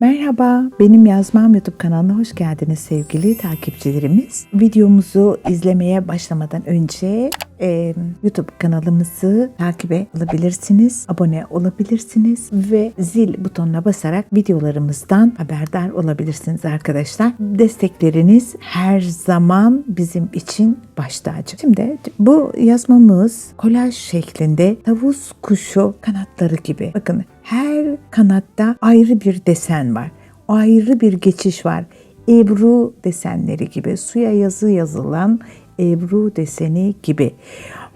Merhaba, benim Yazmam YouTube kanalına hoş geldiniz sevgili takipçilerimiz. Videomuzu izlemeye başlamadan önce e, YouTube kanalımızı takibe alabilirsiniz, abone olabilirsiniz ve zil butonuna basarak videolarımızdan haberdar olabilirsiniz arkadaşlar. Destekleriniz her zaman bizim için baş tacı. Şimdi bu yazmamız kolaj şeklinde tavus kuşu kanatları gibi. Bakın her kanatta ayrı bir desen var. Ayrı bir geçiş var. Ebru desenleri gibi, suya yazı yazılan Ebru deseni gibi.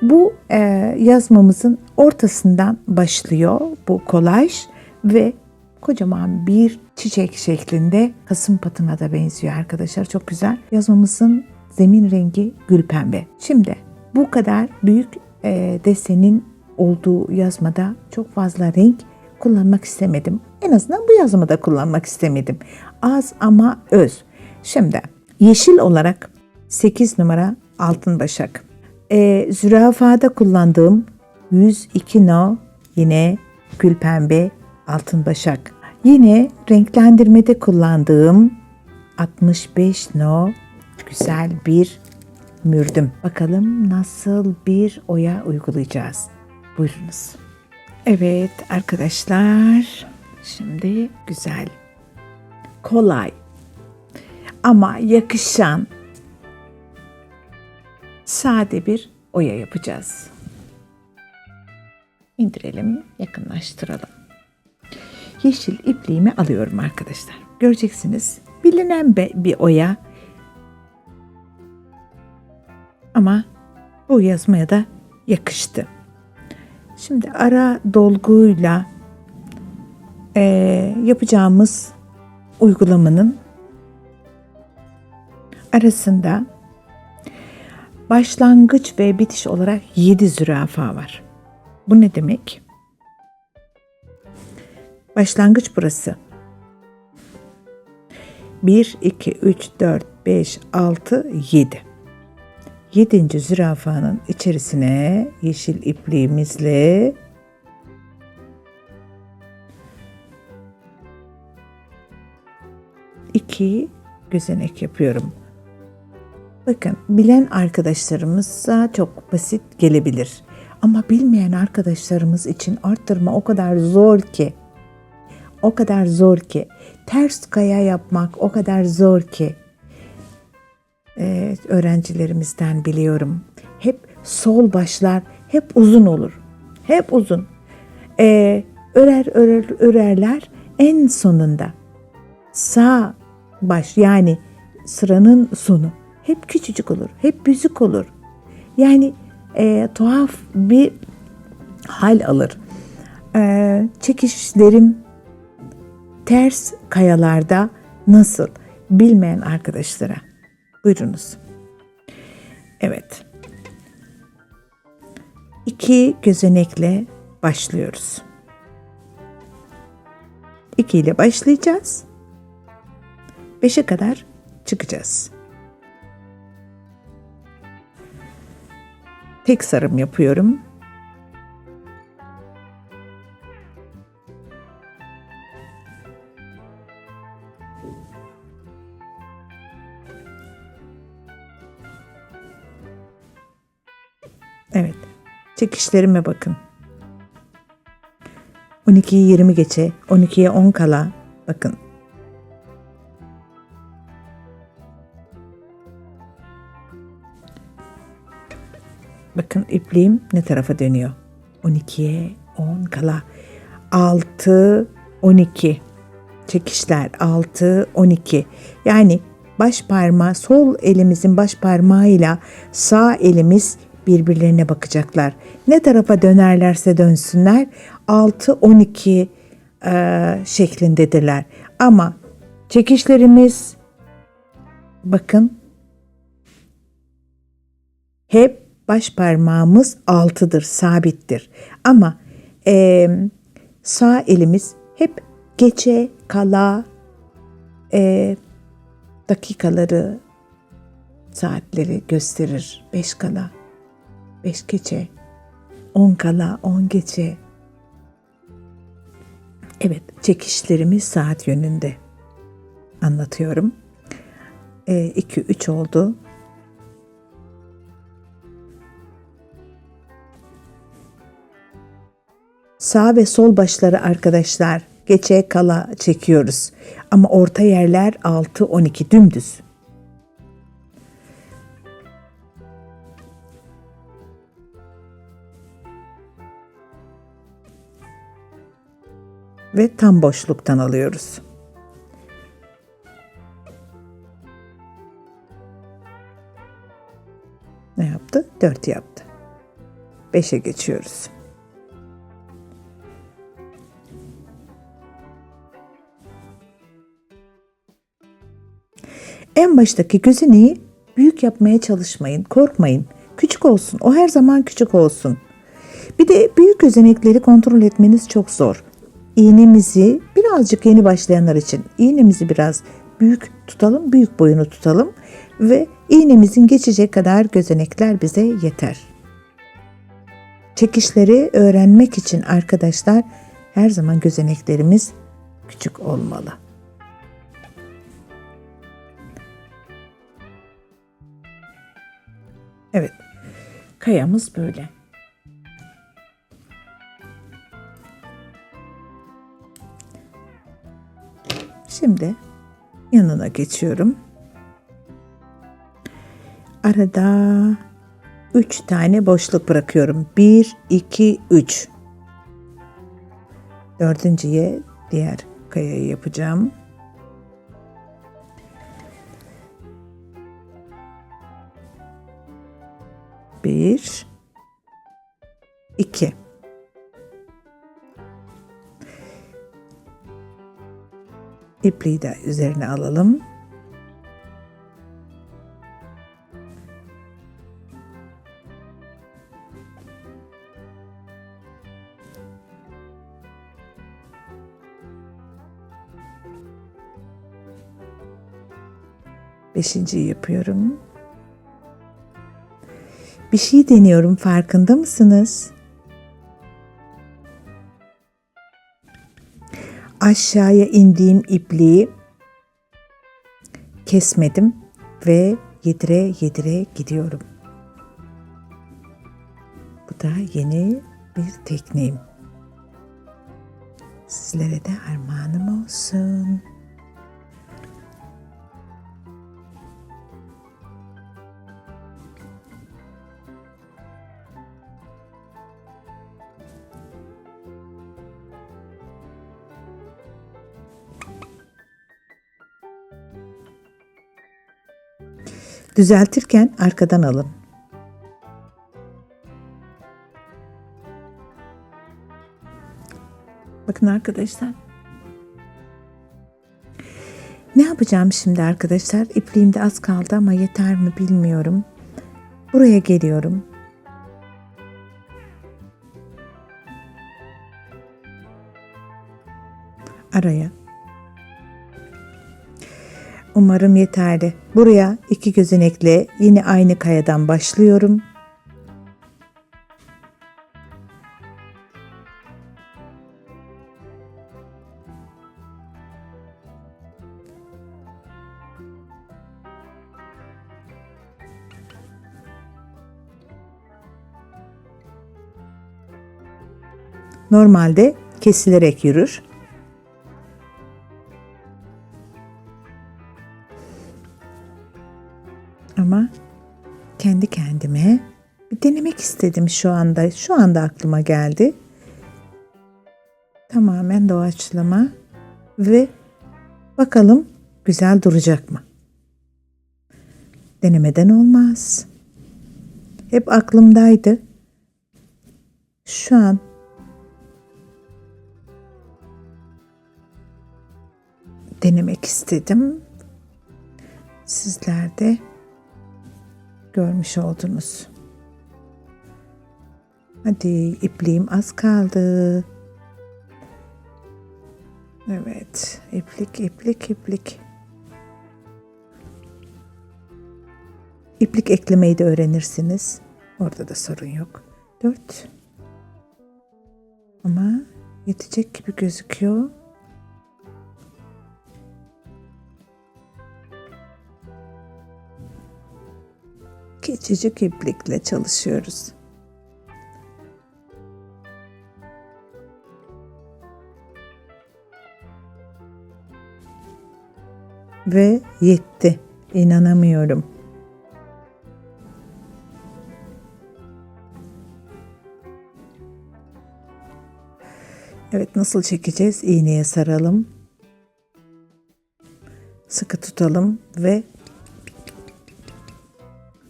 Bu e, yazmamızın ortasından başlıyor bu kolaj ve kocaman bir çiçek şeklinde kasım patına da benziyor arkadaşlar. Çok güzel. Yazmamızın zemin rengi gül pembe. Şimdi bu kadar büyük e, desenin olduğu yazmada çok fazla renk kullanmak istemedim. En azından bu yazımı da kullanmak istemedim. Az ama öz. Şimdi yeşil olarak 8 numara altın başak. E, zürafada kullandığım 102 no yine gül pembe altın başak. Yine renklendirmede kullandığım 65 no güzel bir mürdüm. Bakalım nasıl bir oya uygulayacağız. Buyurunuz. Evet arkadaşlar. Şimdi güzel, kolay ama yakışan sade bir oya yapacağız. İndirelim, yakınlaştıralım. Yeşil ipliğimi alıyorum arkadaşlar. Göreceksiniz bilinen bir oya ama bu yazmaya da yakıştı. Şimdi ara dolguyla e, yapacağımız uygulamanın arasında başlangıç ve bitiş olarak 7 zürafa var. Bu ne demek? Başlangıç burası. 1, 2, 3, 4, 5, 6, 7. Yedinci zürafanın içerisine yeşil ipliğimizle iki gözenek yapıyorum. Bakın bilen arkadaşlarımıza çok basit gelebilir. Ama bilmeyen arkadaşlarımız için arttırma o kadar zor ki. O kadar zor ki. Ters kaya yapmak o kadar zor ki. Ee, öğrencilerimizden biliyorum. Hep sol başlar hep uzun olur. Hep uzun. Ee, örer örer örerler en sonunda sağ baş yani sıranın sonu hep küçücük olur. Hep büzük olur. Yani e, tuhaf bir hal alır. E, çekişlerim ters kayalarda nasıl bilmeyen arkadaşlara buyurunuz. Evet. İki gözenekle başlıyoruz. İki ile başlayacağız. Beşe kadar çıkacağız. Tek sarım yapıyorum. Çekişlerime bakın. 12'yi 20 geçe, 12'ye 10 kala. Bakın. Bakın ipliğim ne tarafa dönüyor. 12'ye 10 kala. 6, 12. Çekişler 6, 12. Yani baş parmağı, sol elimizin baş parmağıyla sağ elimiz birbirlerine bakacaklar. Ne tarafa dönerlerse dönsünler 6-12 e, şeklindedirler. Ama çekişlerimiz bakın hep baş parmağımız altıdır, sabittir. Ama e, sağ elimiz hep geçe, kala, e, dakikaları, saatleri gösterir. Beş kala, beş geçe, on kala, on geçe. Evet, çekişlerimiz saat yönünde anlatıyorum. 2-3 oldu. Sağ ve sol başları arkadaşlar geçe kala çekiyoruz. Ama orta yerler 6-12 dümdüz. Ve tam boşluktan alıyoruz. Ne yaptı? 4 yaptı. 5'e geçiyoruz. En baştaki gözeneği büyük yapmaya çalışmayın, korkmayın. Küçük olsun, o her zaman küçük olsun. Bir de büyük gözenekleri kontrol etmeniz çok zor. İğnemizi birazcık yeni başlayanlar için iğnemizi biraz büyük tutalım, büyük boyunu tutalım ve iğnemizin geçecek kadar gözenekler bize yeter. Çekişleri öğrenmek için arkadaşlar her zaman gözeneklerimiz küçük olmalı. Evet. Kayamız böyle. Şimdi yanına geçiyorum. Arada 3 tane boşluk bırakıyorum. 1 2 3. Dördüncüye diğer kayayı yapacağım. İpliği de üzerine alalım. Beşinciyi yapıyorum. Bir şey deniyorum farkında mısınız? Aşağıya indiğim ipliği kesmedim ve yedire yedire gidiyorum. Bu da yeni bir tekniğim. Sizlere de armağanım olsun. Düzeltirken arkadan alın. Bakın arkadaşlar. Ne yapacağım şimdi arkadaşlar? İpliğimde az kaldı ama yeter mi bilmiyorum. Buraya geliyorum. Araya Umarım yeterli. Buraya iki gözenekle yine aynı kayadan başlıyorum. Normalde kesilerek yürür. İstedim şu anda. Şu anda aklıma geldi. Tamamen doğaçlama ve bakalım güzel duracak mı? Denemeden olmaz. Hep aklımdaydı. Şu an denemek istedim. Sizler de görmüş oldunuz. Hadi ipliğim az kaldı. Evet iplik iplik iplik. İplik eklemeyi de öğrenirsiniz. Orada da sorun yok. 4 ama yetecek gibi gözüküyor. Geçici iplikle çalışıyoruz. Ve yetti. İnanamıyorum. Evet nasıl çekeceğiz? İğneye saralım. Sıkı tutalım ve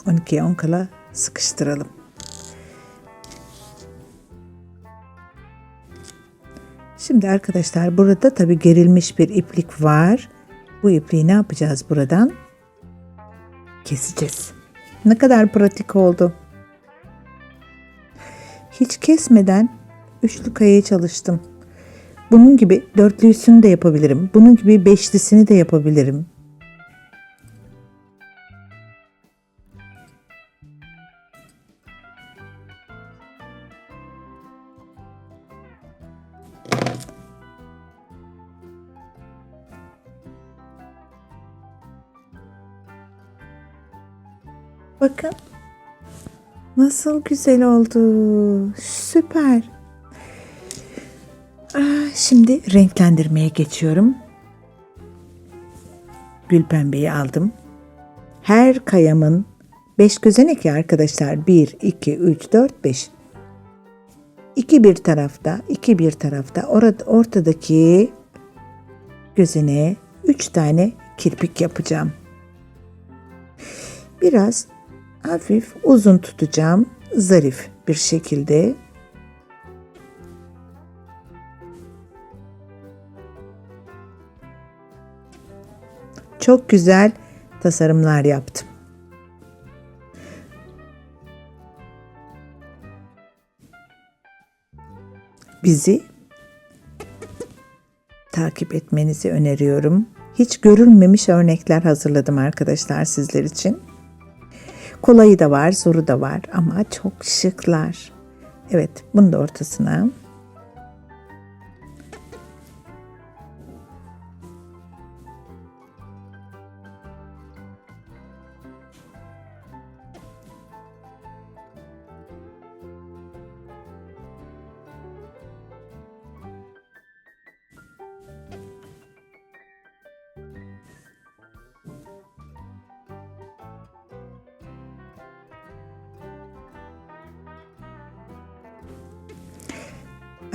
12'ye 10 kala sıkıştıralım. Şimdi arkadaşlar burada tabi gerilmiş bir iplik var. Bu ipliği ne yapacağız buradan? Keseceğiz. Ne kadar pratik oldu. Hiç kesmeden üçlü kayayı çalıştım. Bunun gibi dörtlüsünü de yapabilirim. Bunun gibi beşlisini de yapabilirim. Bakın. Nasıl güzel oldu. Süper. Şimdi renklendirmeye geçiyorum. Gül pembeyi aldım. Her kayamın 5 gözenek ya arkadaşlar. 1, 2, 3, 4, 5. 2 bir tarafta, 2 bir tarafta. Orada, ortadaki gözeneğe 3 tane kirpik yapacağım. Biraz hafif uzun tutacağım. Zarif bir şekilde. Çok güzel tasarımlar yaptım. Bizi takip etmenizi öneriyorum. Hiç görülmemiş örnekler hazırladım arkadaşlar sizler için. Kolayı da var, zoru da var ama çok şıklar. Evet, bunu da ortasına.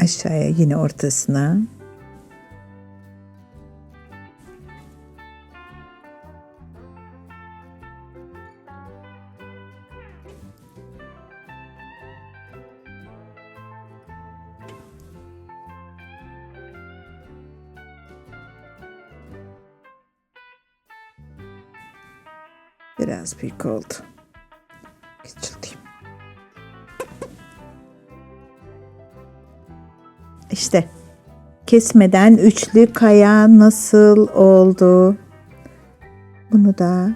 Aşağıya yine ortasına biraz büyük oldu. İşte kesmeden üçlü kaya nasıl oldu? Bunu da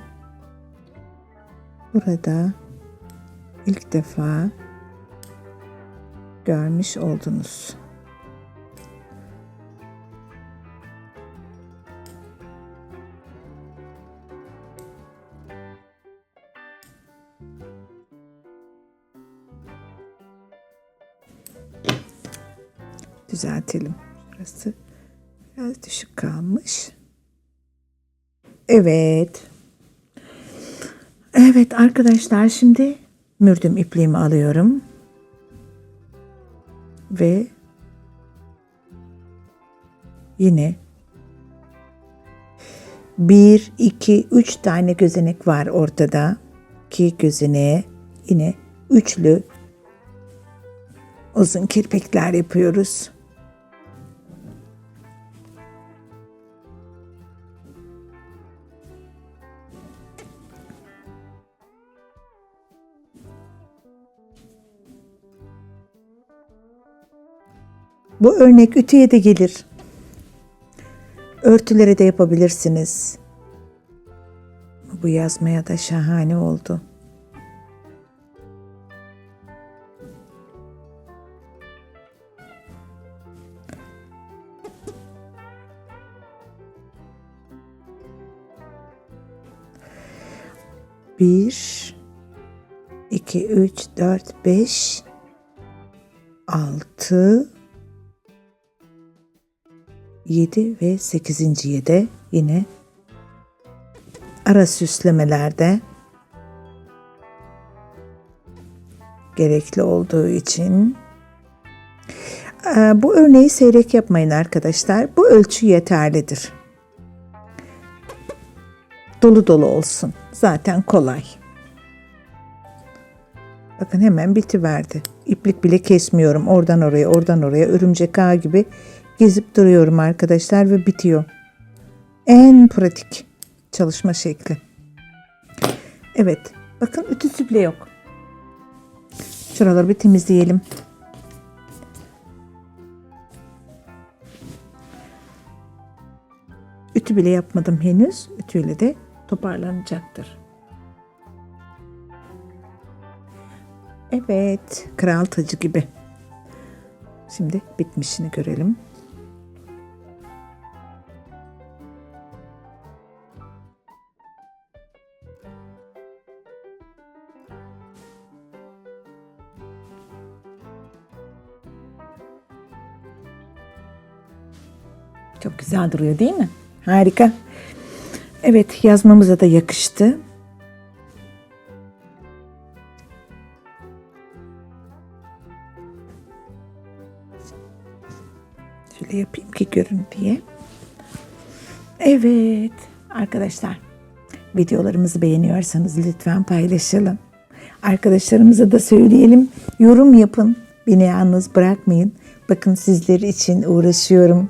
burada ilk defa görmüş oldunuz. Düzeltelim. Burası biraz düşük kalmış. Evet. Evet arkadaşlar şimdi mürdüm ipliğimi alıyorum. Ve yine bir, iki, üç tane gözenek var ortada. ki gözeneğe yine üçlü uzun kirpikler yapıyoruz. Bu örnek ütüye de gelir. Örtülere de yapabilirsiniz. Bu yazmaya da şahane oldu. Bir, 2, 3, 4, 5, 6, 7 ve 8. de yine ara süslemelerde gerekli olduğu için Ee, bu örneği seyrek yapmayın arkadaşlar. Bu ölçü yeterlidir. Dolu dolu olsun. Zaten kolay. Bakın hemen bitiverdi. İplik bile kesmiyorum. Oradan oraya, oradan oraya örümcek ağ gibi gezip duruyorum arkadaşlar ve bitiyor. En pratik çalışma şekli. Evet. Bakın ütüsü bile yok. Şuraları bir temizleyelim. Ütü bile yapmadım henüz. Ütüyle de toparlanacaktır. Evet, kral tacı gibi. Şimdi bitmişini görelim. Güzel duruyor değil mi? Harika. Evet yazmamıza da yakıştı. Şöyle yapayım ki görün diye. Evet arkadaşlar videolarımızı beğeniyorsanız lütfen paylaşalım. Arkadaşlarımıza da söyleyelim. Yorum yapın. Beni yalnız bırakmayın. Bakın sizler için uğraşıyorum.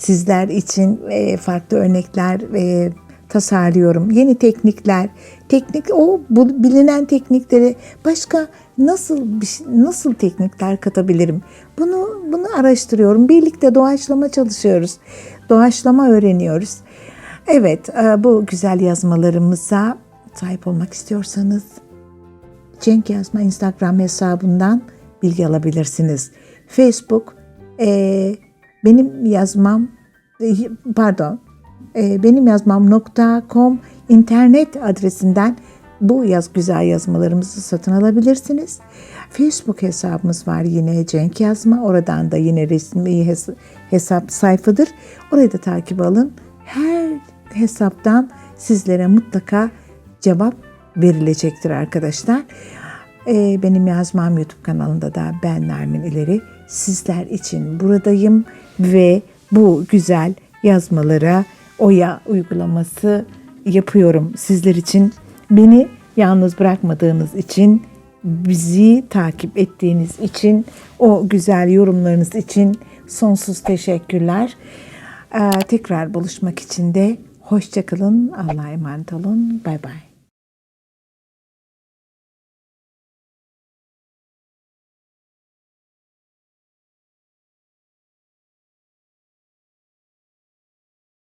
Sizler için e, farklı örnekler e, tasarlıyorum. Yeni teknikler, teknik o bu bilinen teknikleri başka nasıl nasıl teknikler katabilirim? Bunu bunu araştırıyorum. Birlikte doğaçlama çalışıyoruz. Doğaçlama öğreniyoruz. Evet, e, bu güzel yazmalarımıza sahip olmak istiyorsanız Cenk Yazma Instagram hesabından bilgi alabilirsiniz. Facebook e, benim yazmam e, pardon e, benim yazmam.com internet adresinden bu yaz güzel yazmalarımızı satın alabilirsiniz. Facebook hesabımız var yine Cenk Yazma. Oradan da yine resmi hes- hesap sayfadır. Orayı da takip alın. Her hesaptan sizlere mutlaka cevap verilecektir arkadaşlar. Ee, benim yazmam YouTube kanalında da ben Nermin İleri sizler için buradayım ve bu güzel yazmalara oya uygulaması yapıyorum sizler için. Beni yalnız bırakmadığınız için, bizi takip ettiğiniz için, o güzel yorumlarınız için sonsuz teşekkürler. Ee, tekrar buluşmak için de hoşçakalın, Allah'a emanet olun, bay bay.